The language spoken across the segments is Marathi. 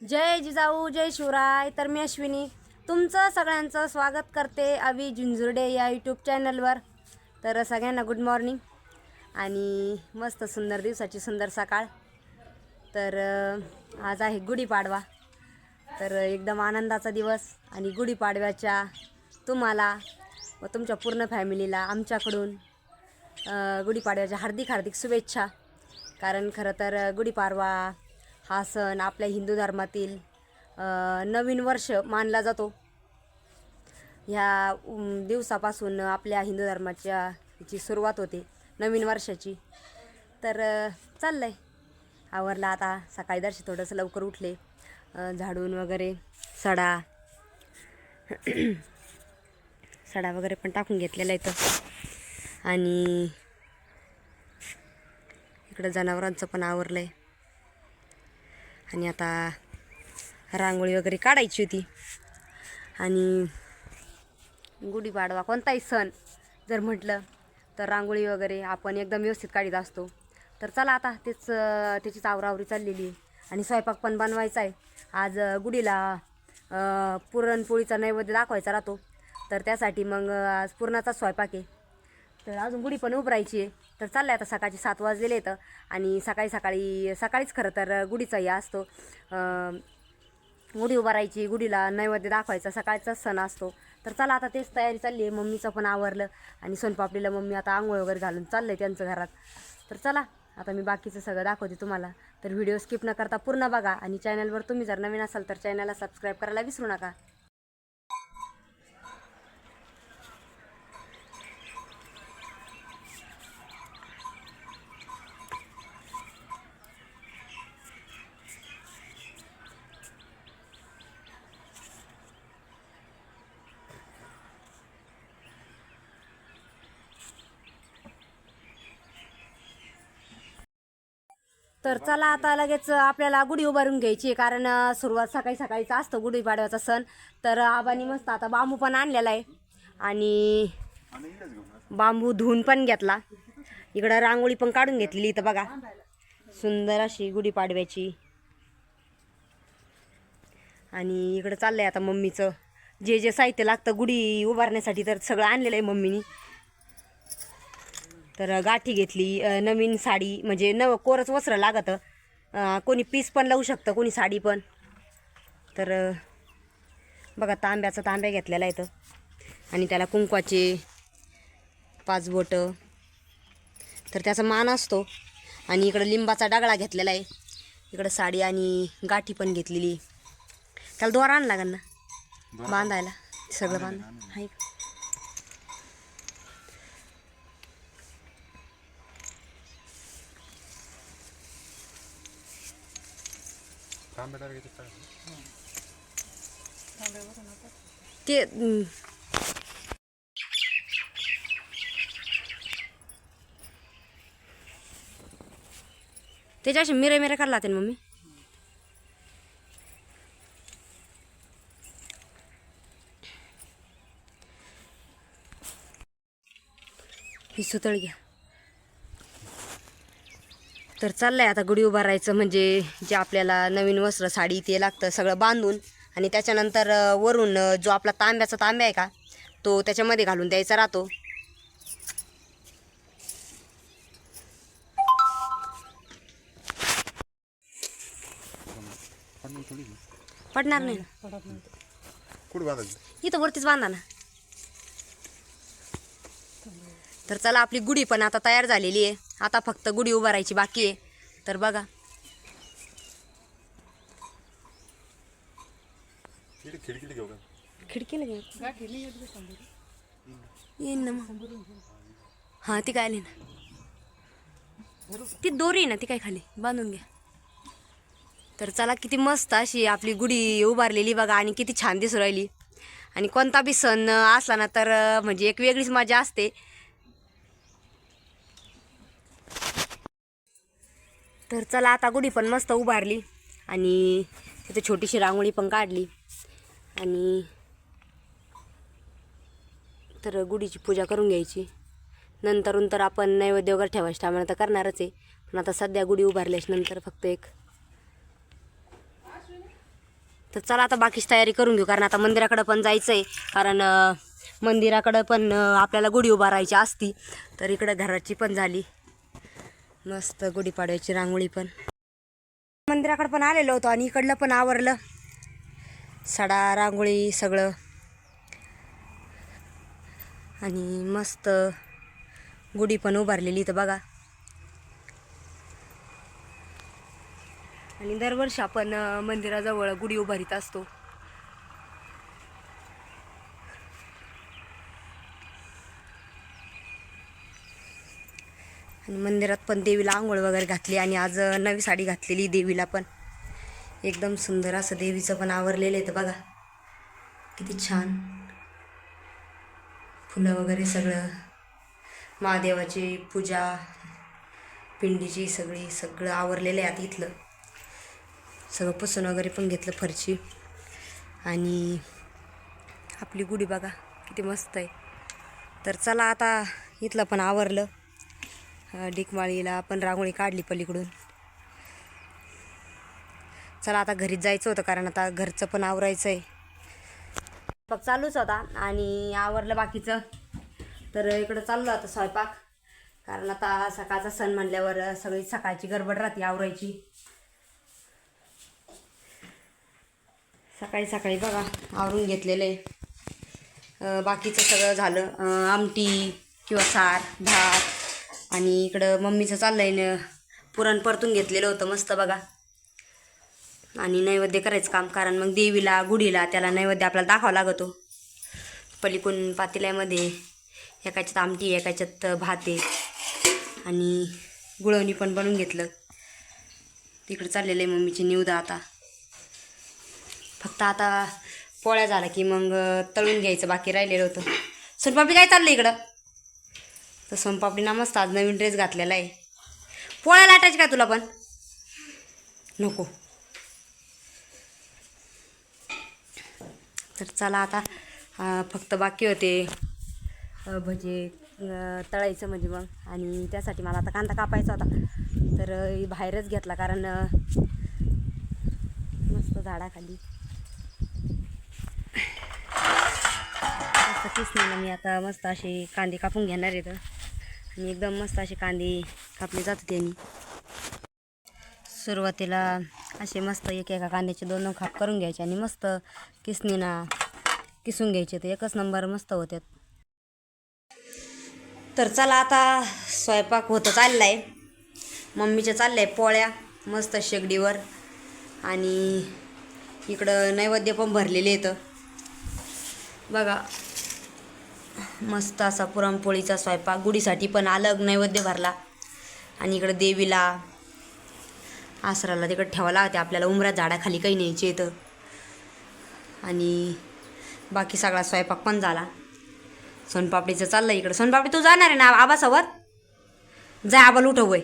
जय जिजाऊ जय शिवराय. तर मी अश्विनी. तुमचं सगळ्यांचं स्वागत करते अवी झुंझुर्डे या यूट्यूब चॅनलवर तर सगळ्यांना गुड मॉर्निंग आणि मस्त सुंदर दिवसाची सुंदर सकाळ. तर आज आहे गुढीपाडवा. तर एकदम आनंदाचा दिवस आणि गुढीपाडव्याच्या तुम्हाला व तुमच्या पूर्ण फॅमिलीला आमच्याकडून गुढीपाडव्याच्या हार्दिक हार्दिक शुभेच्छा. कारण खरं तर गुढीपाडवा हा सण आपल्या हिंदू धर्मातील नवीन वर्ष मानला जातो. ह्या दिवसापासून आपल्या हिंदू धर्माच्या ची सुरुवात होते नवीन वर्षाची. तर चाललं आहे आवरलं आता सकाळी दर्शी थोडंसं लवकर उठले. झाडून वगैरे सडा. सडा वगैरे पण टाकून घेतलेला इथं. आणि इकडं जनावरांचं पण आवरलं आहे आणि आता रांगोळी वगैरे काढायची होती. आणि गुढीपाडवा कोणताही सण जर म्हटलं तर रांगोळी वगैरे आपण एकदम व्यवस्थित काढीत असतो. तर चला आता तेच त्याचीच आवरावरी चाललेली आहे. आणि स्वयंपाक पण बनवायचा आहे. आज गुढीला पुरणपोळीचा नैवेद्य दाखवायचा राहतो. तर त्यासाठी मग आज पुरणाचा स्वयंपाक आहे. तर अजून गुढी पण उभरायची आहे. तर चाललं आता सकाळचे सात वाजलेले आहेत आणि सकाळी सकाळी सकाळीच खरं तर गुढीचाही असतो. गुढी उभारायची गुढीला नैवेद्य दाखवायचा सकाळचाच सण असतो. तर चला आता तेच तयारी चालली आहे. मम्मीचं पण आवरलं आणि सोनपापडीला मम्मी आता आंघोळ वगैरे घालून चाललं आहे त्यांचं घरात. तर चला आता मी बाकीचं सगळं दाखवते तुम्हाला. तर व्हिडिओ स्किप न करता पूर्ण बघा आणि चॅनलवर तुम्ही जर नवीन असाल तर चॅनलला सबस्क्राईब करायला विसरू नका. तर चला आता लगेच आपल्याला गुढी उभारून घ्यायची आहे कारण सुरुवात सकाळी सकाळीचा असतो गुढीपाडव्याचा सण. तर आबानी मस्त आता बांबू पण आणलेला आहे. आणि बांबू धुवून पण घेतला. इकडं रांगोळी पण काढून घेतलेली इथं बघा. सुंदर अशी गुढीपाडव्याची. आणि इकडं चाललंय आता मम्मीचं. जे जे साहित्य लागतं गुढी उभारण्यासाठी तर सगळं आणलेलं आहे मम्मीनी. तर गाठी घेतली नवीन साडी म्हणजे नव कोरच वस्त्र लागतं. कोणी पीस पण लावू शकतं कोणी साडी पण. तर बघा तांब्याचा तांब्या घेतलेला आहे इथं. आणि त्याला कुंकवाचे पाच बोटं. तर त्याचा मान असतो. आणि इकडं लिंबाचा डगळा घेतलेला आहे. इकडं साडी आणि गाठी पण घेतलेली. त्याला दोरा आणला ना बांधायला. सगळं बांध. आहे का? ते हम्म. त्याच्या मिरे मिरे काढला ना मम्मी ही सुतळ घ्या तर चाललंय आता गुढी उभारायचं म्हणजे जे आपल्याला नवीन वस्त्र साडी ते लागतं सगळं बांधून. आणि त्याच्यानंतर वरून जो आपला तांब्याचा तांब्या आहे का तो त्याच्यामध्ये घालून द्यायचा राहतो. पडणार नाही. ना इथं वरतीच बांधा ना. तर चला आपली गुढी पण आता तयार झालेली आहे. आता फक्त गुढी उभारायची बाकी आहे. तर बघा. खिडकीला घेऊ. येईन ना मग. हां ती काय आली ना? ती दोरी आहे ना ती काय खाली? बांधून घ्या. तर चला किती मस्त अशी आपली गुढी उभारलेली बघा आणि किती छान दिसू राहिली. आणि कोणता बी सण असला ना तर म्हणजे एक वेगळीच मजा असते. तर चला आता गुढी पण मस्त उभारली आणि तिथे छोटीशी रांगोळी पण काढली. आणि तर गुढीची पूजा करून घ्यायची. नंतरून तर आपण नैवेद्य वगैरे ठेवायचं. टायमाला तर करणारच आहे. पण आता सध्या गुढी उभारल्याच नंतर फक्त एक. तर चला आता बाकीची तयारी करून घेऊ. कारण आता मंदिराकडं पण जायचं आहे कारण मंदिराकडं पण आपल्याला गुढी उभारायची असती. तर इकडं घराची पण झाली. मस्त गुढीपाडव्याची रांगोळी पण. मंदिराकडं पण आलेलो होतो आणि इकडलं पण आवरलं. सडा रांगोळी सगळं. आणि मस्त गुढी पण उभारलेली तर बघा. आणि दरवर्षी आपण मंदिराजवळ गुढी उभारीत असतो. मंदिरात पण देवीला आंघोळ वगैरे घातली आणि आज नवी साडी घातलेली देवीला पण. एकदम सुंदर असं देवीचं पण आवरलेलं आहे तर बघा. किती छान. फुलं वगैरे सगळं. महादेवाची पूजा पिंडीची सगळी सगळं आवरलेलं आहे आता इथलं. सगळं पुसून वगैरे पण घेतलं फरची आणि आपली गुढी बघा किती मस्त आहे. तर चला आता इथलं पण आवरलं. डिकमाळीला आपण रांगोळी काढली पलीकडून. चला आता घरीच जायचं होतं कारण आता घरचं पण आवरायचं आहे स्वयंपाक चालूच होता आणि आवरलं बाकीचं. तर इकडं चाललो आता स्वयंपाक. कारण आता सकाळचा सण म्हणल्यावर सगळी सकाळची गडबड राहते आवरायची. सकाळी सकाळी बघा आवरून घेतलेलं आहे. बाकीचं सगळं झालं. आमटी किंवा सार भात आणि इकडं मम्मीचं चाललं आहे पुरण परतून घेतलेलं होतं मस्त बघा. आणि नैवेद्य करायचं काम कारण मग देवीला गुढीला त्याला नैवेद्य आपल्याला दाखवा लागतो. पलीकडून पातेल्यामध्ये एकाच्यात आमटी एकाच्यात भात आहे. आणि गुळवणी पण बनवून घेतलं. तिकडे चाललेलं आहे मम्मीची निवदा आता. फक्त आता पोळ्या झाला की मग तळून घ्यायचं बाकी राहिलेलं होतं. सोनपापडी काय चाललं इकडं? तर सोनपापडीना मस्त आज नवीन ड्रेस घातलेला आहे. पोळ्या लाटायची का तुला पण? नको. तर चला आता फक्त बाकी होते भजे तळायचं म्हणजे मग. आणि त्यासाठी मला आता कांदा कापायचा होता. तर बाहेरच घेतला कारण मस्त झाडाखाली. मस्त किसणीला मी आता मस्त असे कांदे कापून घेणार आहेत आणि एकदम मस्त असे कांदे कापले जातात त्यांनी. सुरुवातीला असे मस्त एक एका कांद्याचे दोन दोन खाप करून घ्यायचे आणि मस्त किसणीना किसून घ्यायचे. तर एकच नंबर मस्त होत्यात. तर चला आता स्वयंपाक होतं चालला आहे मम्मीच्या चालल्या आहे पोळ्या मस्त शेगडीवर आणि इकडं नैवेद्य पण भरलेले येतं बघा मस्त असा पुरणपोळीचा स्वयंपाक. गुढीसाठी पण अलग नैवेद्य भरला. आणि इकडं देवीला आसराला तिकडे ठेवावं लागते आपल्याला उमऱ्या झाडाखाली काही न्यायचे येतं आणि बाकी सगळा स्वयंपाक पण झाला. सोनपापडीचं चाललं इकडं. सोनपापडी तू जाणार आहे ना आबासोबत? जा आबाला उठव वय.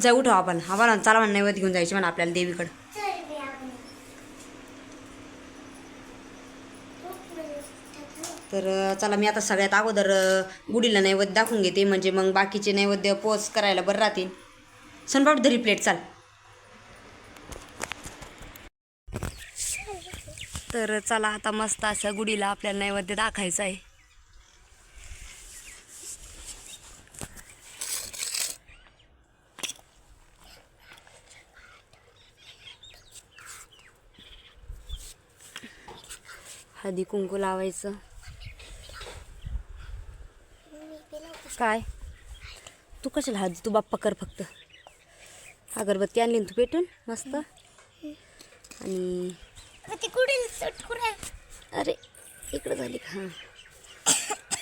जा उठव आबाला. आबाला चला नैवेद्य घेऊन जायचे म्हणा आपल्याला देवीकडं. तर चला मी आता सगळ्यात अगोदर गुढीला नैवेद्य दाखवून घेते. म्हणजे मग बाकीचे नैवेद्य पोच करायला बरं राहतील. सनपावट धरी प्लेट चाल. तर चला आता मस्त अशा गुढीला आपल्याला नैवेद्य दाखायचं आहे. हळदी कुंकू लावायचं. काय? तू कशाला हळदी तू बाप्पा कर फक्त. अगरबत्ती आणली तू पेटून मस्त. आणि अरे इकडं झाली का? हां.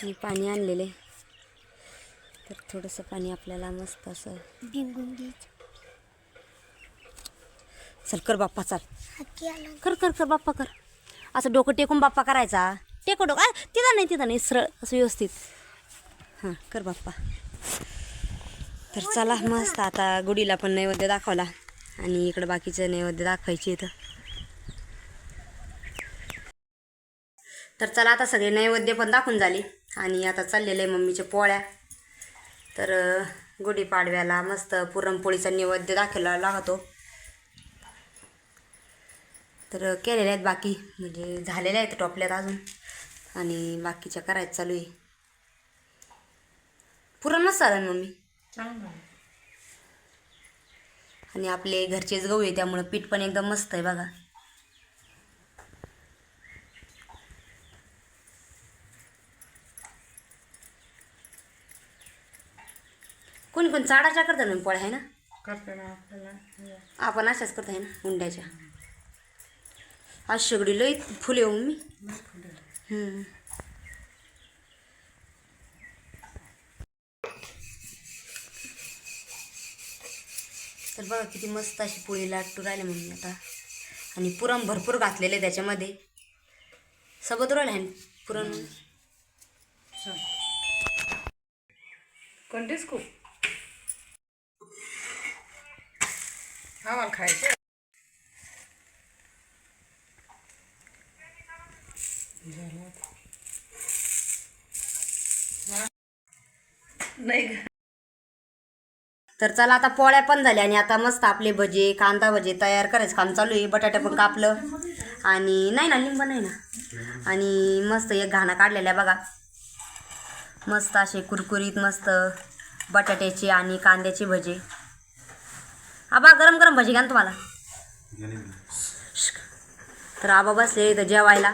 आणि पाणी आणलेले तर थोडंसं पाणी आपल्याला मस्त असं चल कर बाप्पा चाल. कर कर कर बाप्पा कर. असं डोकं टेकून बाप्पा करायचा. टेको डोकं. तिथं नाही तिथं नाही. सरळ असं व्यवस्थित. हां कर बाप्पा. तर चला मस्त आता गुढीला पण नैवेद्य दाखवला. आणि इकडं बाकीचं नैवेद्य दाखवायचे इथं. तर चला आता सगळे नैवेद्य पण दाखवून झाले. आणि आता चाललेले आहे मम्मीच्या पोळ्या. तर गुढीपाडव्याला मस्त पुरणपोळीचा नैवेद्य दाखवला लागतो. तर केलेले आहेत बाकी. म्हणजे झालेले आहेत टोपल्यात अजून. आणि बाकीच्या करायचं चालू आहे. पुरण मस्त झालं ना मम्मी? आणि आपले घरचेच गहू आहे त्यामुळं पीठ पण एकदम मस्त आहे बघा. कोणी कोणी चाडाच्या करतात ना पोळ्या आहे ना? करते ना आपल्याला. आपण अशाच करतो आहे ना उंड्याच्या. आज शेगडी लई फुले हो मी हम्म. तर बघा किती मस्त अशी पोळी लाटू राहिले म्हणून आता. आणि पुरण भरपूर घातलेले त्याच्यामध्ये. सोबत राहिलं आहे पुरण. कोणतेच खूप? आम्हाला खायचं नाही ग. तर चला आता पोळ्या पण झाल्या आणि आता मस्त आपले भजे कांदा भजे तयार करायचं. काम चालू आहे बटाटा पण कापलं. आणि नाही ना लिंब नाही ना. आणि मस्त एक घाणा काढलेला आहे बघा. मस्त असे कुरकुरीत मस्त बटाट्याचे आणि कांद्याचे भजे. आबा गरम गरम भजी घ्या ना तुम्हाला. तर आबा बसले इथं जेवायला.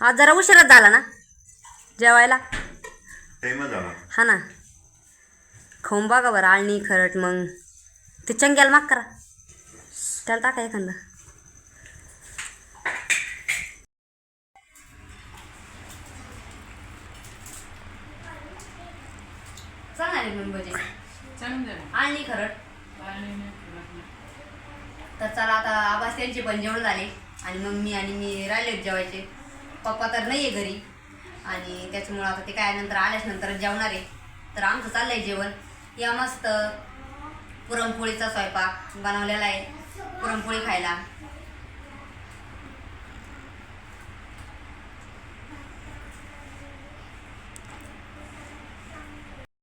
आज जरा उशिराच झाला ना जेवायला. हा ना. खाऊन बघा बरं आळणी खरट मग. ते चंग्याला माग करा. त्याला टाका एखादा. चांगला आहे मग. आळणी खरट. तर चला आता आवाज त्यांचे पण जेवण झाले. आणि मम्मी आणि मी राहिले जेवायचे. पप्पा तर नाही आहे घरी. आणि त्याच्यामुळं आता ते काय नंतर आल्याच नंतर जेवणार आहे. तर आमचं चाललंय जेवण. या मस्त पुरणपोळीचा स्वयंपाक बनवलेला आहे. पुरणपोळी खायला.